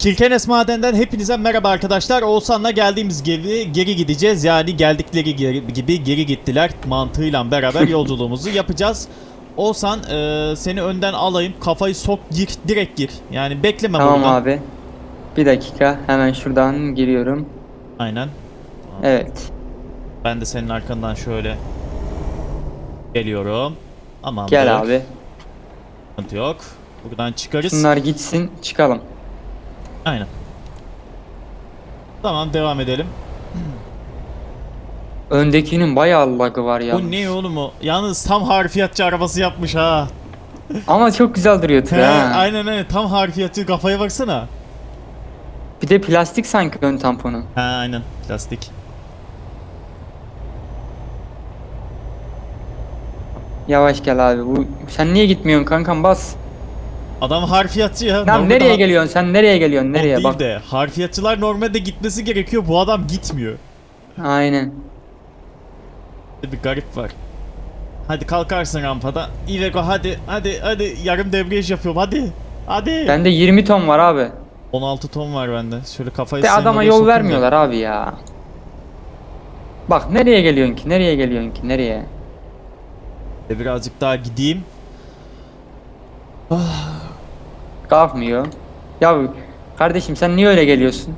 Kilkenes Maden'den hepinize merhaba arkadaşlar. Oğuzhan'la geldiğimiz gibi geri gideceğiz. Yani geldikleri geri- gibi geri gittiler. Mantığıyla beraber yolculuğumuzu yapacağız. Oğuzhan e, seni önden alayım. Kafayı sok gir. Direkt gir. Yani bekleme Tamam burada. abi. Bir dakika hemen şuradan giriyorum. Aynen. Evet. Ben de senin arkandan şöyle geliyorum. Aman Gel abi. Sıkıntı yok. Buradan çıkarız. Şunlar gitsin çıkalım. Aynen. Tamam devam edelim. Öndekinin bayağı lagı var ya. Bu ne oğlum o? Yalnız tam harfiyatçı arabası yapmış ha. Ama çok güzel duruyor tır He, ha. aynen aynen tam harfiyatçı kafaya baksana. Bir de plastik sanki ön tamponu. Ha aynen plastik. Yavaş gel abi. Bu sen niye gitmiyorsun kankam bas. Adam harfiyatçı ya. Lan Normalde nereye ha- geliyorsun sen nereye geliyorsun O nereye değil bak. de harfiyatçılar normalde gitmesi gerekiyor. Bu adam gitmiyor. Aynen. Bir garip var. Hadi kalkarsın rampada. Iveco hadi hadi hadi yarım debriyaj yapıyorum hadi. Hadi. Bende 20 ton var abi. 16 ton var bende. Şöyle kafayı De senin adama oraya yol sokayım da. vermiyorlar abi ya. Bak nereye geliyorsun ki? Nereye geliyorsun ki? Nereye? E, Birazcık daha gideyim. Kalkmıyor. Ya kardeşim sen niye öyle geliyorsun?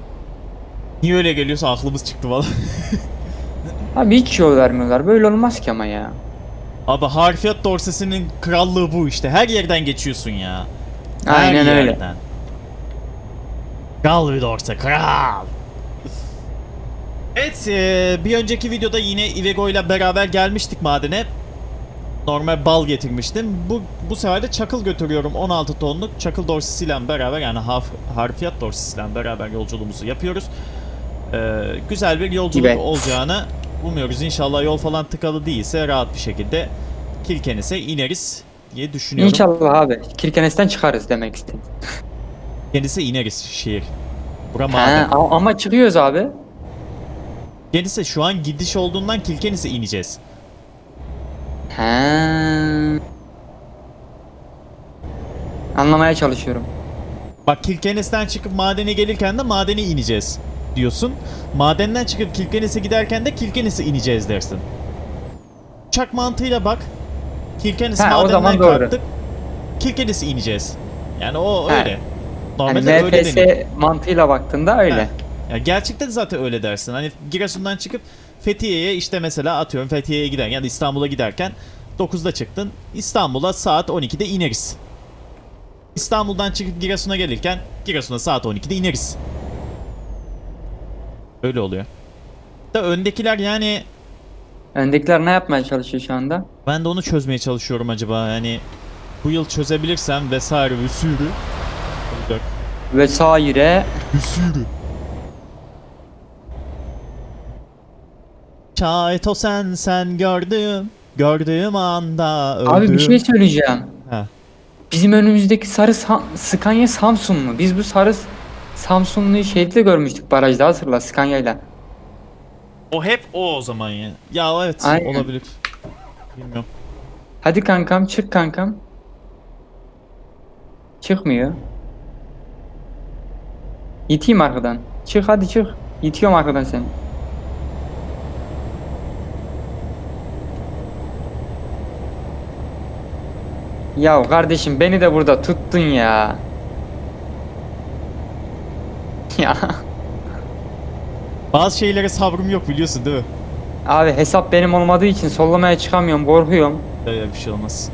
Niye öyle geliyorsa aklımız çıktı valla. Abi hiç yol vermiyorlar. Böyle olmaz ki ama ya. Abi harfiyat dorsesinin krallığı bu işte. Her yerden geçiyorsun ya. Her Aynen öyle. yerden. Kral bir dorse, kral. Evet, eee, bir önceki videoda yine Ivego ile beraber gelmiştik madene. Normal bal getirmiştim. Bu bu sefer de çakıl götürüyorum. 16 tonluk çakıl dorsesiyle beraber yani haf, harfiyat dorsesiyle beraber yolculuğumuzu yapıyoruz. Eee, güzel bir yolculuk Evet. olacağını umuyoruz. İnşallah yol falan tıkalı değilse rahat bir şekilde Kilkenes'e ineriz diye düşünüyorum. İnşallah abi. Kirkenes'ten çıkarız demek istedim. Kilkenes'e ineriz şehir. Bura maden. ama çıkıyoruz abi. Kilkenes'e şu an gidiş olduğundan Kilkenes'e ineceğiz. He. Anlamaya çalışıyorum. Bak Kilkenes'ten çıkıp madene gelirken de madene ineceğiz diyorsun. Madenden çıkıp Kilkenes'e giderken de Kilkenes'e ineceğiz dersin. Uçak mantığıyla bak. Kilkenes Ha, madenden kalktık. Kilkenes'e ineceğiz. Yani o Ha. öyle. Yani Normalde öyle NFS mantığıyla baktığında öyle. Ha. Ya gerçekten zaten öyle dersin. Hani Giresun'dan çıkıp Fethiye'ye işte mesela atıyorum Fethiye'ye giderken ya da İstanbul'a giderken 9'da çıktın. İstanbul'a saat 12'de ineriz. İstanbul'dan çıkıp Giresun'a gelirken Giresun'a saat 12'de ineriz. Öyle oluyor. Da öndekiler yani Öndekiler ne yapmaya çalışıyor şu anda? ben de onu çözmeye çalışıyorum acaba yani bu yıl çözebilirsem vesaire bir sürü olacak. Vesaire. Bir sürü. Şahit o sen sen gördüm. Gördüğüm anda öldüm. Abi bir şey söyleyeceğim. Ha. Bizim önümüzdeki sarı Sa- Scania Samsun mu? Biz bu sarı Samsunlu'yu şeyde de görmüştük barajda hatırla Scania'yla. O hep o o zaman ya. Ya evet Aynen. olabilir. Bilmiyorum. Hadi kankam çık kankam. Çıkmıyor. İteyim arkadan. Çık hadi çık. İtiyorum arkadan seni. Ya kardeşim beni de burada tuttun ya. Ya Bazı şeylere sabrım yok biliyorsun değil mi? abi hesap benim olmadığı için sollamaya çıkamıyorum korkuyorum. Öyle bir şey olmaz.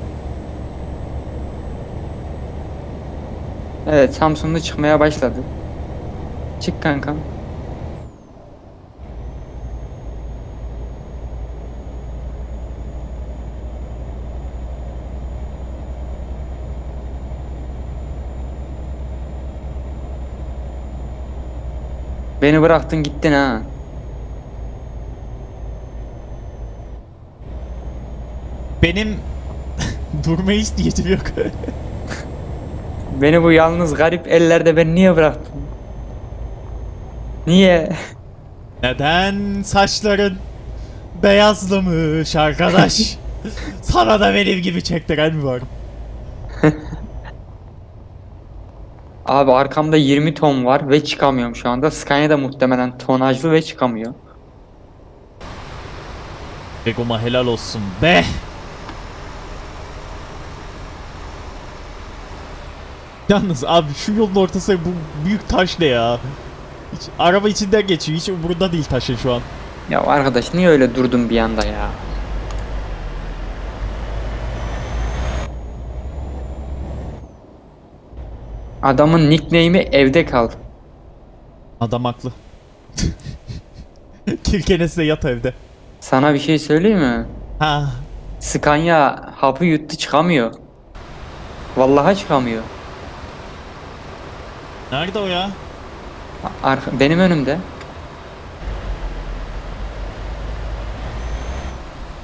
Evet Samsunlu çıkmaya başladı. Çık kankam. Beni bıraktın gittin ha. Benim durmaya hiç niyetim yok. Beni bu yalnız garip ellerde ben niye bıraktın? Niye? Neden saçların beyazlamış arkadaş? Sana da benim gibi çektiren mi var? Abi arkamda 20 ton var ve çıkamıyorum şu anda. Scania da muhtemelen tonajlı ve çıkamıyor. Begoma helal olsun be. Yalnız abi şu yolun ortasında bu büyük taş ne ya? Hiç, araba içinden geçiyor. Hiç umurunda değil taşın şu an. Ya arkadaş niye öyle durdun bir anda ya? Adamın nickname'i evde kal. Adam haklı. Kirkenesine yat evde. Sana bir şey söyleyeyim mi? Ha. Scania hapı yuttu çıkamıyor. Vallahi çıkamıyor. Nerede o ya? Arka, benim önümde.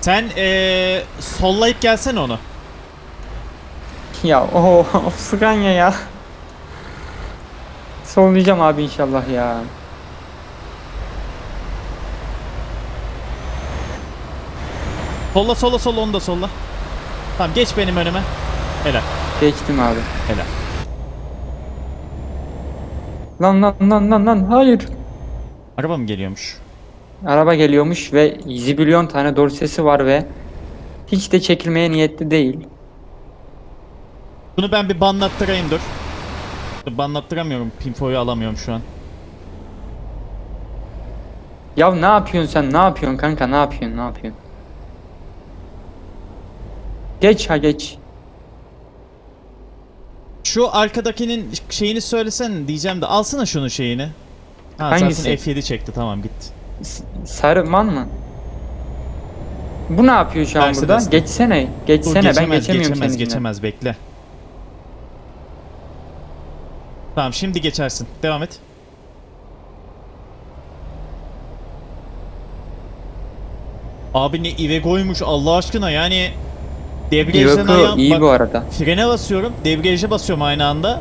Sen eee sollayıp gelsene onu. Ya o of Scania ya. Sollayacağım abi inşallah ya. Solla solla solla onu da solla. Tamam geç benim önüme. Helal. Geçtim abi. Helal. Lan lan lan lan lan hayır. Araba mı geliyormuş? Araba geliyormuş ve zibilyon tane dorsesi var ve hiç de çekilmeye niyetli değil. Bunu ben bir banlattırayım dur. Banlattıramıyorum. Pinfo'yu alamıyorum şu an. Ya ne yapıyorsun sen? Ne yapıyorsun kanka? Ne yapıyorsun? Ne yapıyorsun? Geç ha geç. Şu arkadakinin şeyini söylesen diyeceğim de alsana şunun şeyini. Ha Hangisi? zaten F7 çekti tamam gitti. S- Sarı man mı? Bu ne yapıyor şu an Mercedes burada? mi? Geçsene. Dur, Geçsene ben geçemez, geçemiyorum geçemez, senin geçemez bekle. Tamam şimdi geçersin. Devam et. Abi ne Ivego'ymuş Allah aşkına yani debriyajdan Iveco ayağım iyi bak, bu arada. frene basıyorum debriyaja basıyorum aynı anda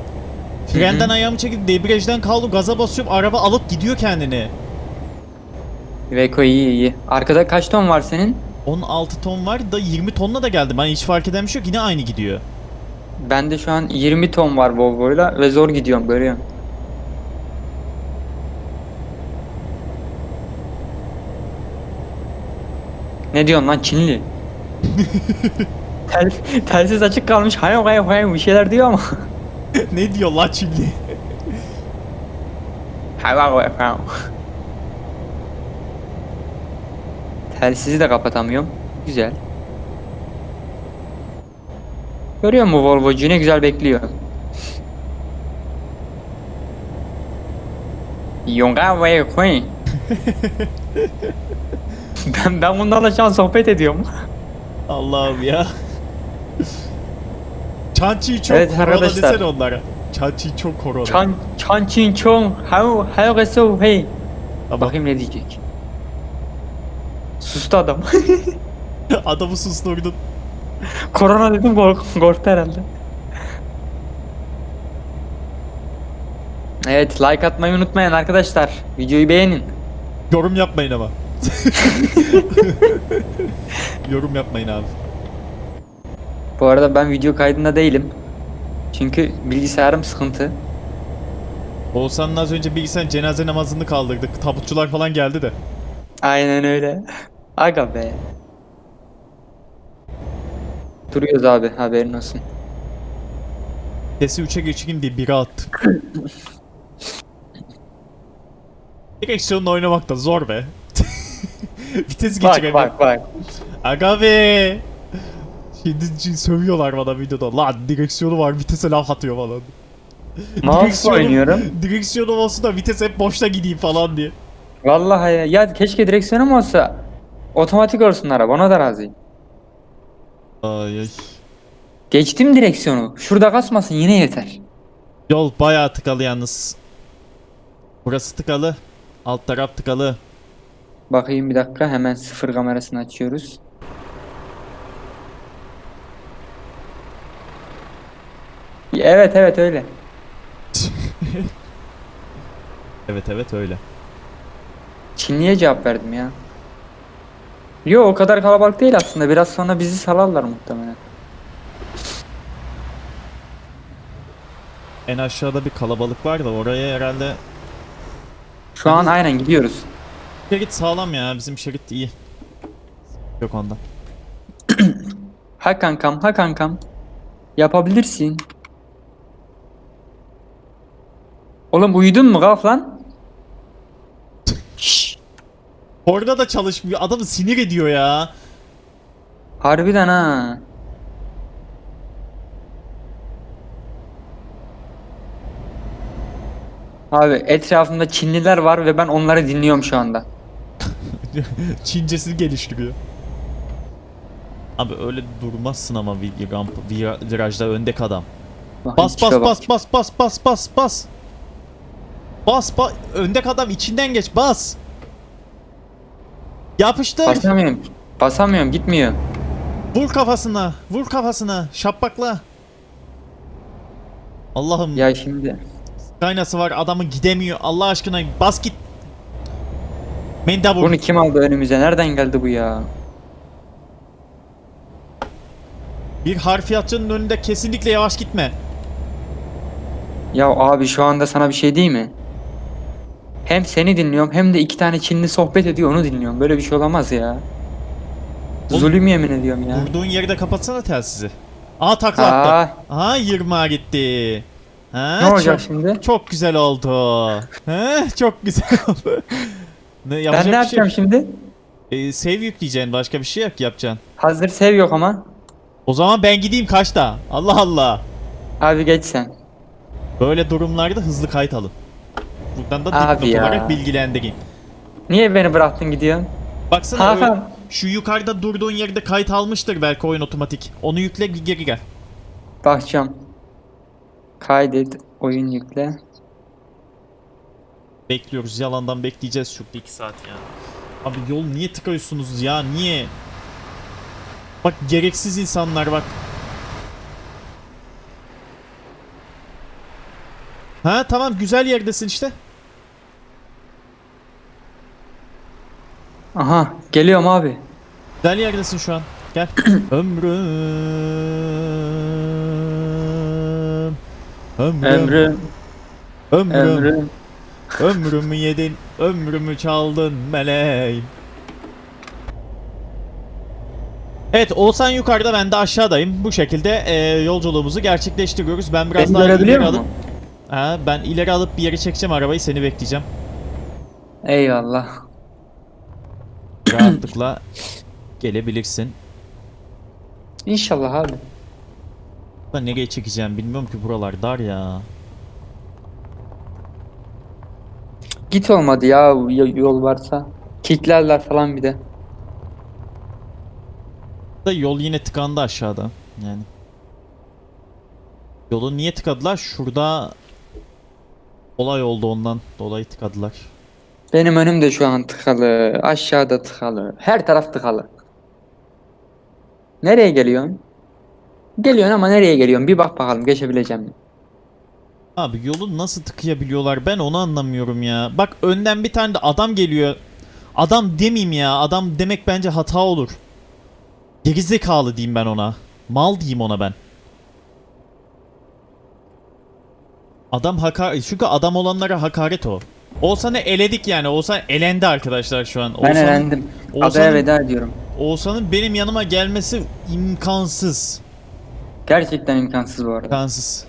frenden ayağımı çekip debriyajdan kaldım gaza basıyorum araba alıp gidiyor kendini Iveco iyi iyi. Arkada kaç ton var senin? 16 ton var da 20 tonla da geldi ben hiç fark eden bir şey yok yine aynı gidiyor Bende şu an 20 ton var Volvo'yla ve zor gidiyorum görüyorsun. Ne diyorsun lan Çinli? Tel, telsiz açık kalmış. Hay hay hay bir şeyler diyor ama. ne diyor la Çinli. Telsizi de kapatamıyorum. Güzel. Görüyor musun Volvo'cu ne güzel bekliyor. Yonga ve Queen. ben ben bunlarla şu an sohbet ediyorum. Allah'ım ya Çançi'yi çok Evet korona desene onlara Çançi'yi çok korona Chan Chin Chong how how so hey. Tamam. Bakayım ne diyecek. Sustu adam. Adamı susturdun Korona dedim kork korktu herhalde. Evet like atmayı unutmayın arkadaşlar. Videoyu beğenin. Yorum yapmayın ama Yorum yapmayın abi Bu arada ben video kaydında değilim. Çünkü bilgisayarım sıkıntı. Oğuzhan'ın az önce bilgisayarın cenaze namazını kaldırdık. Tabutçular falan geldi de. Aynen öyle. Aga be. Duruyoruz abi haberin olsun. Sesi 3'e geçeyim diye biri attı. Direksiyonla oynamak da zor be. Vites Bak geçiremiyorum. bak bak. Aga be. Şimdi sövüyorlar bana videoda. Lan direksiyonu var vitese laf atıyor falan. Mouse oynuyorum. Direksiyonum olsun da vites hep boşta gideyim falan diye. Vallahi ya. Ya keşke direksiyonum olsa. Otomatik olsun araba ona da razıyım. Ay ay. Geçtim direksiyonu. Şurada kasmasın yine yeter. Yol bayağı tıkalı yalnız. Burası tıkalı. Alt taraf tıkalı. Bakayım bir dakika hemen sıfır kamerasını açıyoruz. Evet evet öyle. Evet evet öyle. Çinliye cevap verdim ya. Yo o kadar kalabalık değil aslında. Biraz sonra bizi salarlar muhtemelen. En aşağıda bir kalabalık var da oraya herhalde Şu an aynen gidiyoruz. şerit sağlam ya bizim şerit iyi. Yok onda. Ha kankam, ha kankam. Yapabilirsin. Oğlum uyudun mu kalk lan? Orada da çalışmıyor. Adamı sinir ediyor ya. Harbiden ha. Abi etrafımda Çinliler var ve ben onları dinliyorum şu anda. Çincesini geliştiriyor. Abi öyle durmazsın ama bir ramp, vira- virajda öndek adam. Bas bas bas bas bas bas bas bas. Bas bas öndek adam içinden geç bas. Yapıştır. Basamıyorum. Basamıyorum gitmiyor. Vur kafasına. Vur kafasına. Şapakla. Allah'ım Ya şimdi. kaynası var adamı gidemiyor. Allah aşkına bas git. Mendebur. Bunu kim aldı önümüze? Nereden geldi bu ya? Bir harfiyatçının önünde kesinlikle yavaş gitme. Ya abi şu anda sana bir şey değil mi? Hem seni dinliyorum hem de iki tane Çinli sohbet ediyor onu dinliyorum. Böyle bir şey olamaz ya. Oğlum- Zulüm yemin ediyorum ya. Durduğun yerde kapatsana telsizi. Aa takla attı. Aha 20'a gitti. Ha, ne olacak çok, şimdi? çok güzel oldu. Ha, çok güzel oldu. ne, Ben ne şey yapacağım yok. şimdi? Ee, save yükleyeceksin başka bir şey yok yapacaksın. Hazır sev yok ama. O zaman ben gideyim kaçta? Allah Allah. Abi geç sen. Böyle durumlarda hızlı kayıt alın. Buradan da Abi dipnot ya. olarak bilgilendireyim. Niye beni bıraktın gidiyorsun? Baksana Hakan. şu yukarıda durduğun yerde kayıt almıştır belki oyun otomatik. Onu yükle geri gel. Bakacağım. Kaydet. Oyun yükle. Bekliyoruz yalandan bekleyeceğiz şurada 2 saat ya. Abi yol niye tıkıyorsunuz ya niye? Bak gereksiz insanlar bak. Ha tamam güzel yerdesin işte. Aha geliyorum abi. Güzel yerdesin şu an. Gel. Ömrüm. Ömrüm. Ömrüm, Ömrüm. ömrüm. Ömrümü yedin, ömrümü çaldın meleğim. Evet Oğuzhan yukarıda ben de aşağıdayım. Bu şekilde e, yolculuğumuzu gerçekleştiriyoruz. Ben biraz Beni daha ileri musun? alıp ha, ben ileri alıp bir yere çekeceğim arabayı seni bekleyeceğim. Eyvallah. Rahatlıkla gelebilirsin. İnşallah abi. Da nereye çekeceğim bilmiyorum ki buralar dar ya. Git olmadı ya yol varsa. Kicklerler falan bir de. Da yol yine tıkandı aşağıda. Yani. Yolu niye tıkadılar? Şurada olay oldu ondan dolayı tıkadılar. Benim önüm de şu an tıkalı. Aşağıda tıkalı. Her taraf tıkalı. Nereye geliyorsun? Geliyorsun ama nereye geliyorsun? Bir bak bakalım geçebileceğim mi? Abi yolu nasıl tıkayabiliyorlar ben onu anlamıyorum ya. Bak önden bir tane de adam geliyor. Adam demeyeyim ya. Adam demek bence hata olur. Gerizekalı diyeyim ben ona. Mal diyeyim ona ben. Adam hakar çünkü adam olanlara hakaret o. Oğuzhan'ı eledik yani. Oğuzhan elendi arkadaşlar şu an. Ben Oğuzhan'ın- elendim. Oğuzhan'ın- Adaya veda ediyorum. Oğuzhan'ın benim yanıma gelmesi imkansız. Gerçekten imkansız bu arada. İmkansız.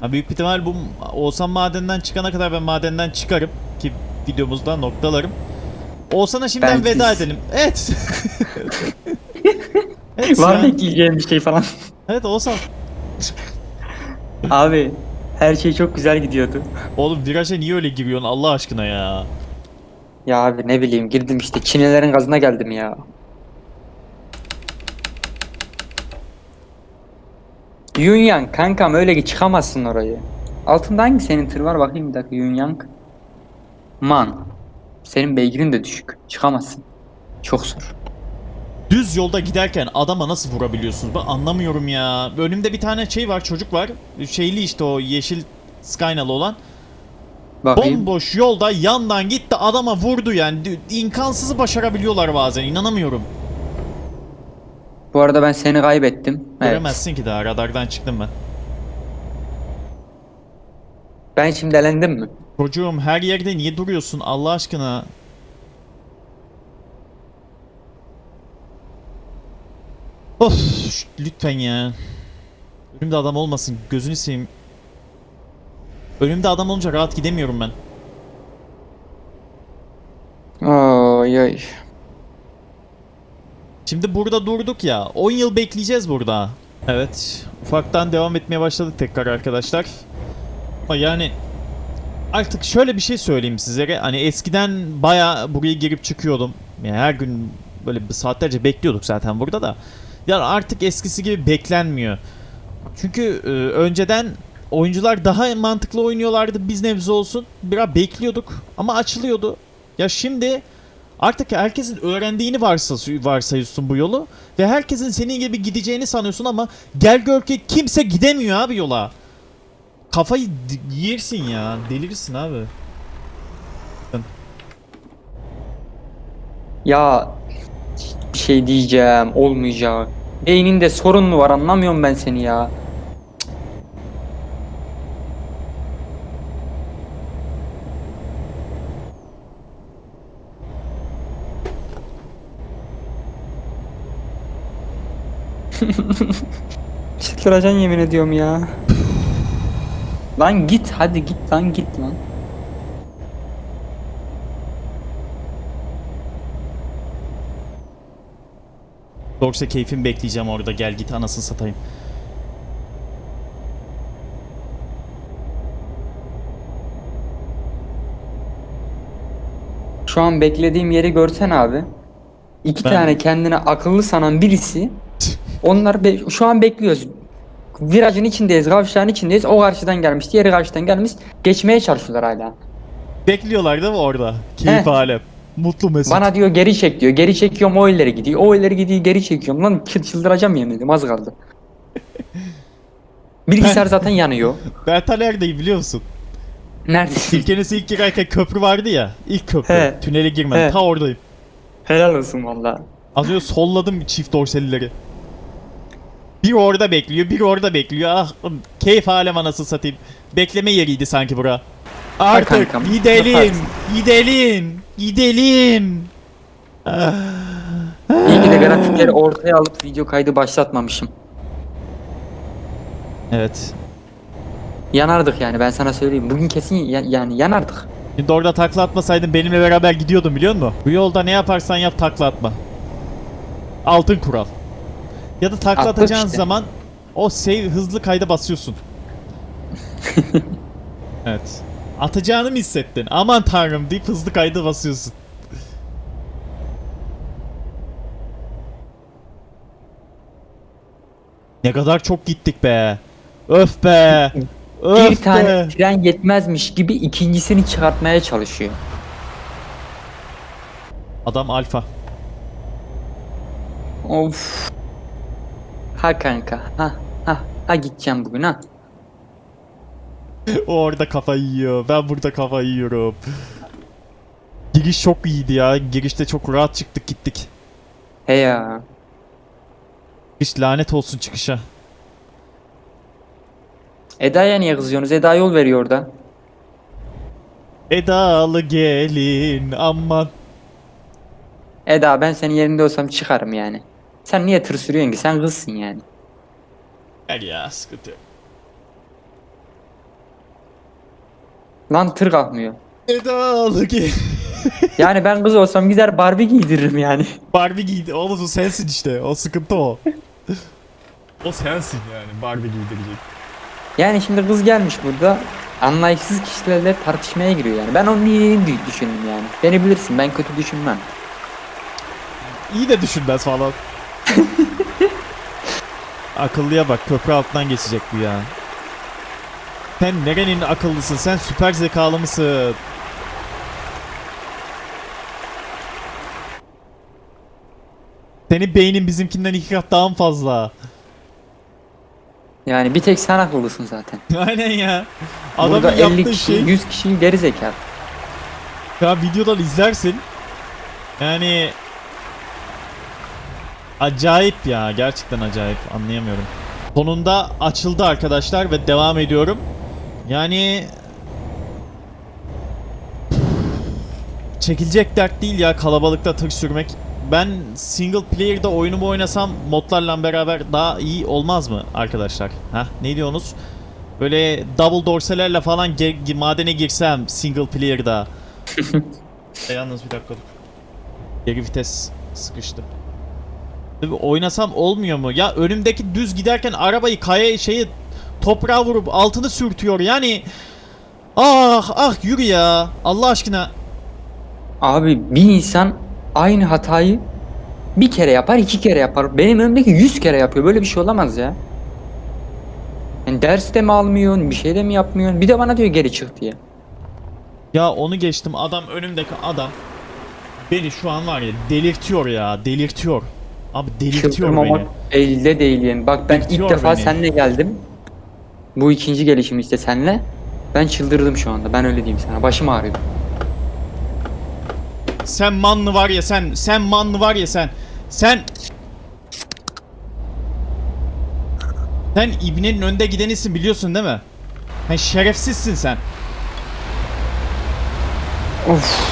Ha, büyük bir ihtimal bu Oğuzhan madenden çıkana kadar ben madenden çıkarım ki videomuzda noktalarım. Oğuzhan'a şimdiden Ben- veda edelim. Evet. evet, Var ya. mı ekleyeceğim bir şey falan? Evet Oğuzhan. Abi her şey çok güzel gidiyordu. Oğlum viraja niye öyle giriyorsun Allah aşkına ya? Ya abi ne bileyim girdim işte Çinlilerin gazına geldim ya. Yunyang kankam öyle ki çıkamazsın orayı. Altında hangi senin tır var bakayım bir dakika Yunyang. Man. Senin beygirin de düşük. Çıkamazsın. Çok zor. Düz yolda giderken adama nasıl vurabiliyorsunuz? Ben anlamıyorum ya. Önümde bir tane şey var çocuk var. Şeyli işte o yeşil Skynalı olan. Bakayım. Bomboş yolda yandan gitti adama vurdu yani. İmkansızı başarabiliyorlar bazen inanamıyorum. Bu arada ben seni kaybettim. Evet. Göremezsin ki daha radardan çıktım ben. Ben şimdi elendim mi? Çocuğum her yerde niye duruyorsun Allah aşkına? Of lütfen ya. Önümde adam olmasın gözünü seveyim. Önümde adam olunca rahat gidemiyorum ben. Ay ay. Şimdi burada durduk ya. 10 yıl bekleyeceğiz burada. Evet. Ufaktan devam etmeye başladık tekrar arkadaşlar. Ama yani artık şöyle bir şey söyleyeyim sizlere. Hani eskiden baya buraya girip çıkıyordum. Yani her gün böyle saatlerce bekliyorduk zaten burada da. Yani artık eskisi gibi beklenmiyor. Çünkü e, önceden oyuncular daha mantıklı oynuyorlardı biz nebze olsun. Biraz bekliyorduk ama açılıyordu. Ya şimdi Artık herkesin öğrendiğini varsay- varsayıyorsun bu yolu ve herkesin senin gibi gideceğini sanıyorsun ama gel gör ki kimse gidemiyor abi yola. Kafayı yersin ya, delirirsin abi. Ya bir şey diyeceğim olmayacak. Beyninde sorun mu var anlamıyorum ben seni ya. Çıldıracaksın yemin ediyorum ya. Lan git hadi git lan git lan. Yoksa keyfimi bekleyeceğim orada gel git anasını satayım. Şu an beklediğim yeri görsen abi. İki Ben- tane kendine akıllı sanan birisi. Onlar be- şu an bekliyoruz. Virajın içindeyiz, kavşağın içindeyiz. O karşıdan gelmiş, diğeri karşıdan gelmiş. Geçmeye çalışıyorlar hala. Bekliyorlar değil mi orada? Keyif Heh. alem. Mutlu mesut. Bana diyor geri çek diyor. Geri çekiyorum o ileri gidiyor. O ileri gidiyor geri çekiyorum. Lan çı- çıldıracağım yemin ediyorum az kaldı. Bilgisayar zaten yanıyor. Bertal neredeyim biliyor musun? Neredesin? İlk ilk girerken köprü vardı ya. İlk köprü. He. Tünele girmeden. He. Ta oradayım. Helal olsun valla. Az önce solladım çift dorsellileri. Bir orada bekliyor, bir orada bekliyor. Ah, keyif alem anası satayım. Bekleme yeriydi sanki bura. Artık kankam, gidelim, yaparsın. gidelim, gidelim. İyi ki de grafikleri ortaya alıp video kaydı başlatmamışım. Evet. Yanardık yani ben sana söyleyeyim. Bugün kesin ya- yani yanardık. Şimdi orada takla atmasaydın benimle beraber gidiyordun biliyor musun? Bu yolda ne yaparsan yap takla atma. Altın kural. Ya da takla Attık atacağın işte. zaman o save hızlı kayda basıyorsun. evet. Atacağını mı hissettin? Aman tanrım deyip hızlı kayda basıyorsun. Ne kadar çok gittik be. Öf be. Öf bir tane be. tren yetmezmiş gibi ikincisini çıkartmaya çalışıyor. Adam alfa. Of. Ha kanka. Ha ha ha gideceğim bugün ha. O orada kafa yiyor. Ben burada kafa yiyorum. Giriş çok iyiydi ya. Girişte çok rahat çıktık gittik. He ya. Hiç lanet olsun çıkışa. Eda'ya niye kızıyorsunuz? Eda yol veriyor orada. Edalı gelin aman. Eda ben senin yerinde olsam çıkarım yani. Sen niye tır sürüyorsun ki? Sen kızsın yani. Gel ya sıkıntı yok. Lan tır kalkmıyor. Edalı gelin. Yani ben kız olsam gider Barbie giydiririm yani. Barbie giydi. Oğlum o sensin işte. O sıkıntı o. o sensin yani Barbie giydirecek. Yani şimdi kız gelmiş burada. Anlayışsız kişilerle tartışmaya giriyor yani. Ben onun iyiliğini dü- düşündüm yani. Beni bilirsin ben kötü düşünmem. İyi de düşünmez falan. Akıllıya bak köprü altından geçecek bu ya. Sen nerenin akıllısın? Sen süper zekalı mısın? Senin beynin bizimkinden iki kat daha mı fazla? Yani bir tek sen akıllısın zaten. Aynen ya. Adamın Burada 50 yaptığı kişi, şey 100 kişi geri zekalı. ya videodan izlersin. Yani acayip ya gerçekten acayip anlayamıyorum. Sonunda açıldı arkadaşlar ve devam ediyorum. Yani çekilecek dert değil ya kalabalıkta tık sürmek. Ben single player'da oyunumu oynasam modlarla beraber daha iyi olmaz mı arkadaşlar? Ha ne diyorsunuz? Böyle double dorselerle falan ge- madene girsem single player'da. e, yalnız bir dakika dur. Geri vites sıkıştı. Tabii oynasam olmuyor mu? Ya önümdeki düz giderken arabayı kaya şeyi toprağa vurup altını sürtüyor. Yani ah ah yürü ya. Allah aşkına. Abi bir insan aynı hatayı bir kere yapar, iki kere yapar. Benim önümdeki yüz kere yapıyor. Böyle bir şey olamaz ya. Yani ders de mi almıyorsun, bir şey de mi yapmıyorsun? Bir de bana diyor geri çık diye. Ya onu geçtim. Adam önümdeki adam beni şu an var ya delirtiyor ya. Delirtiyor. Abi delirtiyor Çıldırmamak beni. elde değil yani. Bak ben Bitiyor ilk defa beni. seninle geldim. Bu ikinci gelişim işte seninle. Ben çıldırdım şu anda. Ben öyle diyeyim sana. Başım ağrıyor. Sen manlı var ya sen. Sen manlı var ya sen. Sen Sen İbne'nin önde gidenisin biliyorsun değil mi? Sen şerefsizsin sen. Of.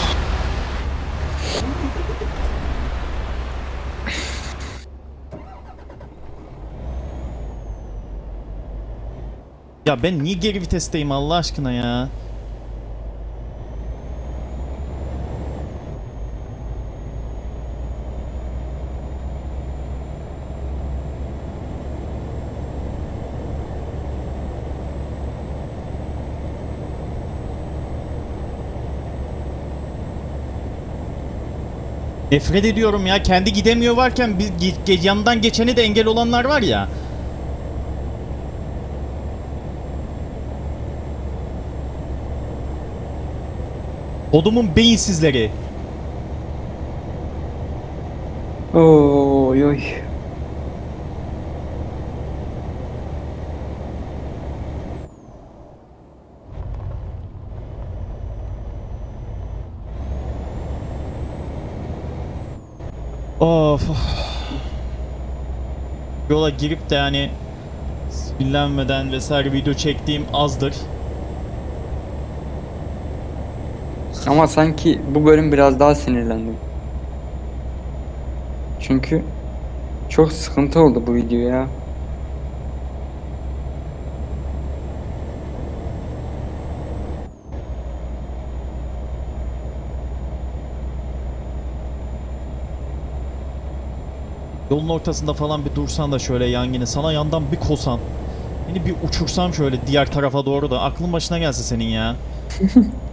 Ya ben niye geri vitesteyim Allah aşkına ya? Nefret ediyorum ya. Kendi gidemiyor varken bir yanından geçeni de engel olanlar var ya. Odumun beyinsizleri. Oy oy. Of. Yola girip de yani sinirlenmeden vesaire video çektiğim azdır. Ama sanki bu bölüm biraz daha sinirlendim. Çünkü çok sıkıntı oldu bu video ya. Yolun ortasında falan bir dursan da şöyle yan yine sana yandan bir kosan. Beni bir uçursam şöyle diğer tarafa doğru da aklın başına gelse senin ya.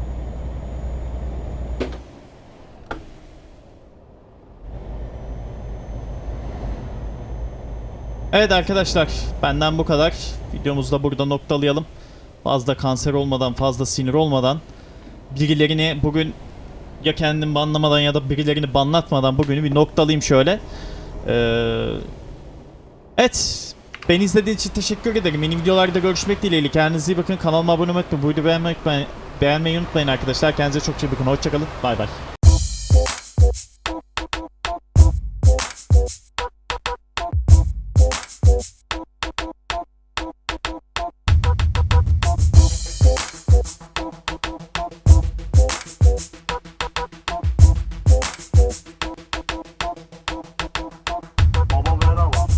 Evet arkadaşlar benden bu kadar. Videomuzu da burada noktalayalım. Fazla kanser olmadan, fazla sinir olmadan birilerini bugün ya kendim banlamadan ya da birilerini banlatmadan bugünü bir noktalayayım şöyle. Ee, evet. Beni izlediğiniz için teşekkür ederim. Yeni videolarda görüşmek dileğiyle. Kendinize iyi bakın. Kanalıma abone olmayı unutmayın. Bu videoyu beğenmeyi, beğenmeyi unutmayın arkadaşlar. Kendinize çok iyi bakın. Hoşçakalın. Bay bay.